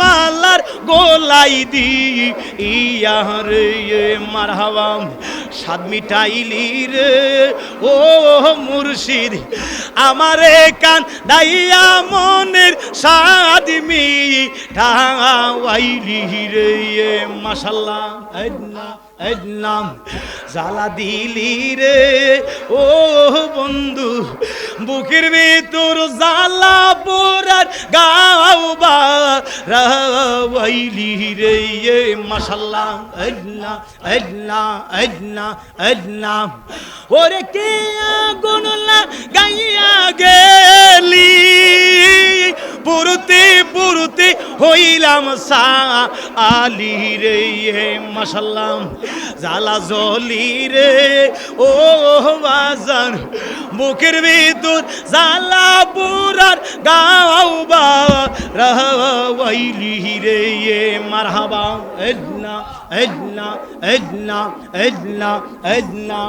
মালার গোলাই দি। ইয়ার মার হাওয়া সাদ মিটাইলি রে। ও মুর্শিদ, আমারে কান দাইয়া মনের সাদ মি ঠাওয়াইলি রে মাশাল্লাহ আল্লাহ নাম জ্বালা দিলি রে। ও বন্ধু বুকের ভিতর জালা পোরার গাওবা রাইলি রে মাশাল্লাহ আল্লাহ আল্লাহ আল্লাহ আল্লাহ। ওরে কে আগুন গাইয়া গেলি? পুরুতে পুরুতে হইলাম সা আলি রে এ মাশাল্লাহ। জালা জলি রে, ও বাজার বুকের ভিতর জালা পুরার গাওবা রাহাইলি রে, এ মারহাবা। Edna Edna Edna Edna Edna Edna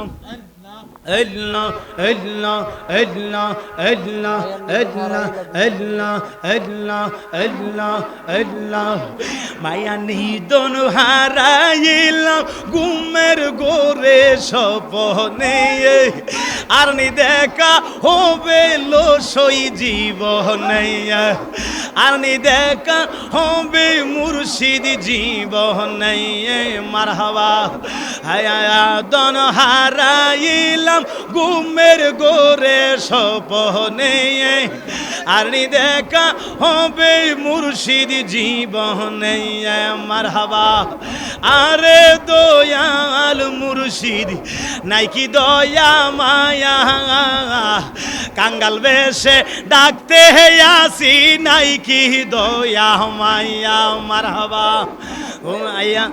Edna Edna Edna Edna Edna Edna Edna Edna মায়া নিদন হারাইলাম ঘুমের গোরে সপনে আর নি দেখা হবে লো সই জীবনে। আর নি দেখা হবে মুর্শিদ জীবনে। মারহাবা হায়া দন হারাইলাম ঘুমের গোরে সপনে আর দেখা হবে মুর্শিদ জীবনে। মারহাবা। আরে দয়াল মুর্শিদ, নাই কি দয়া মায়া? কাঙ্গাল বেশে ডাকতে আসি নাই কি দয়া, মাইয়া, মারহাবা ও আয়া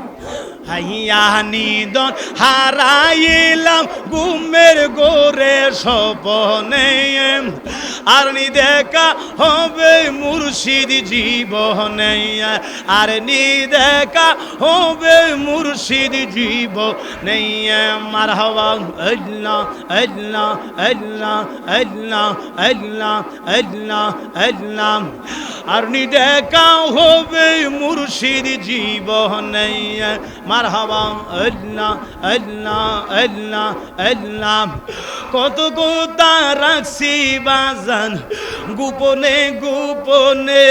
হাইয়া নিদন হারাইলাম ঘুমের গোরে সপনে আর নি দেখা হবে মুর্শিদ জীবনে আর নি দেখা হবে মুর্শিদ জীব নেই মার হওয়া, আল্লাহ আল্লাহ আল্লাহ আল্লাহ আল্লাহ আল্লাহ আল্লাহ। আর নি দেখা হবে মুর্শিদ জীবনে মার হওয়া, আল্লাহ আল্লাহ আল্লাহ আল্লাহ। কত গোতা রাখছি বাজান, গোপনে গোপনে।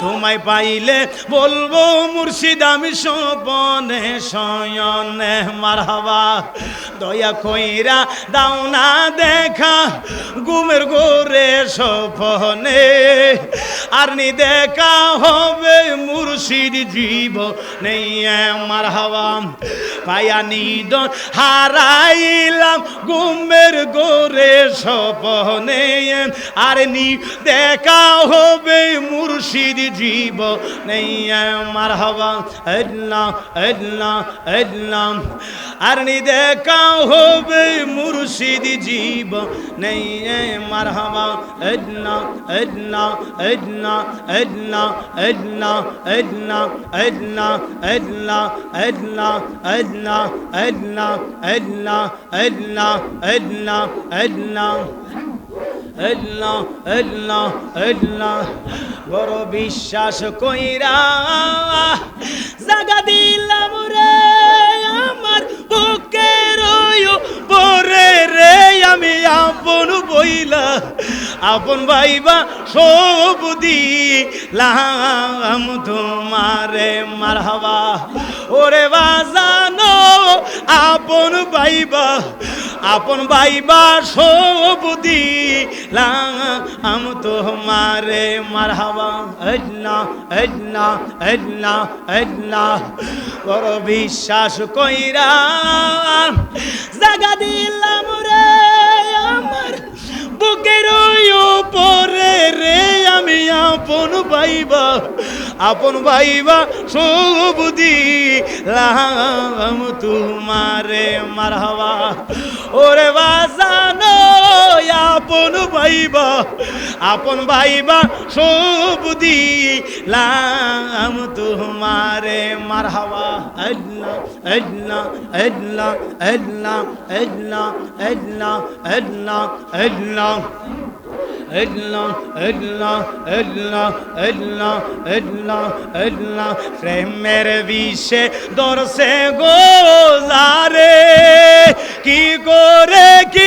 তোমায় পাইলে বলব মুর্শিদ আমি সপনে শয়নে মারহাবা। দয়া কইরা দাও না দেখা, ঘুমের গোরে সপনে আর নি দেখা হবে মুর্শিদ জীব। নেই আমার হাওয়া পায়া নিদন হারাইলাম ঘুমের গোরে সপনে আর নি দেখা হবে মুর্শিদ জীব। নেই আমার হাওয়া আল্লাহ আল্লাহ আল্লাহ আর নি দেখা হবে মুর্শিদ জীব। নেই আমার হাওয়া আল্লাহ আল্লাহ আল্লাহ আল্লাহ আল্লাহ আল্লাহ আল্লাহ আল্লাহ আল্লাহ আল্লাহ আল্লাহ আল্লাহ আল্লাহ আল্লাহ আল্লাহ আল্লাহ আল্লাহ আল্লাহ বড় বিশ্বাস কইরা জাগা দিলাম রে আমার বুকের পরে রে আমি আপন আপন ভাইবা সব দিলাম তোমারে মারহাবা। ওরে বাজানো আপন ভাইবা আপন ভাইবা সব দিলাম তোমারে মারহাবা। আল্লাহ আল্লাহ আল্লাহ আল্লাহ বড় বিশ্বাস কইরা জাগা দিলাম পাইবা আপন ভাইবা সবুদি লাম তোমারে মারহাবা। ওরে বাজানো, আপন ভাইবা আপন ভাইবা সবুদি লাম তোমারে মারহাবা। আল্লাহ আল্লাহ আল্লাহ আল্লাহ আল্লাহ আল্লাহ আল্লাহ আল্লাহ। edla edla edla edla edla edla প্রেমের বিষে দর্শে গোলারে কি করে কি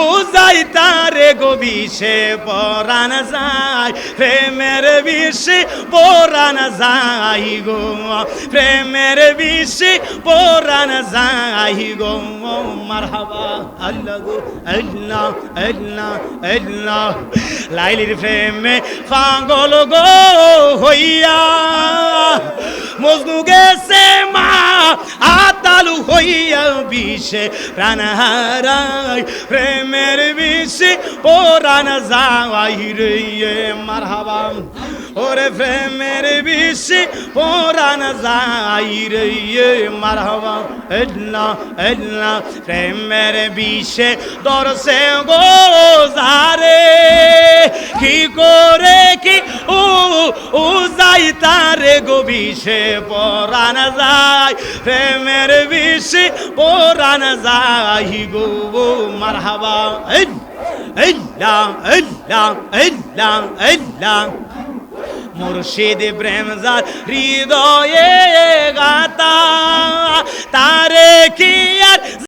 উজাই তারে গো বিষে পরান যায় প্রেমের বিষে পরান যাই গো প্রেমের বিষে পরান যাই গো মারহাবা আল্লাহ গো আল্লাহ আল্লাহ আল্লাহ লাইলির প্রেমে পাগল গো হইয়া। মজনু গেছে মা, আতালু হইয়া বিষে, প্রাণ হারাই, প্রেমের বিষে পরাণ যাওয়াই রে মারহাবা। ওরে প্রেমের বিষে পরাণ যাই রে মারহাবা। আল্লাহ আল্লাহ প্রেমের বিষে দরসে গো যারে। কি করে কি ও ও যাই তারে গো বিষে পরাণ যায় প্রেমের বিষে পরাণ যাই গো মারহাবা। আল্লাহ আল্লাহ আল্লাহ আল্লাহ মুর্শিদ প্রেমজার হৃদয়ে গাতা তারে কি আর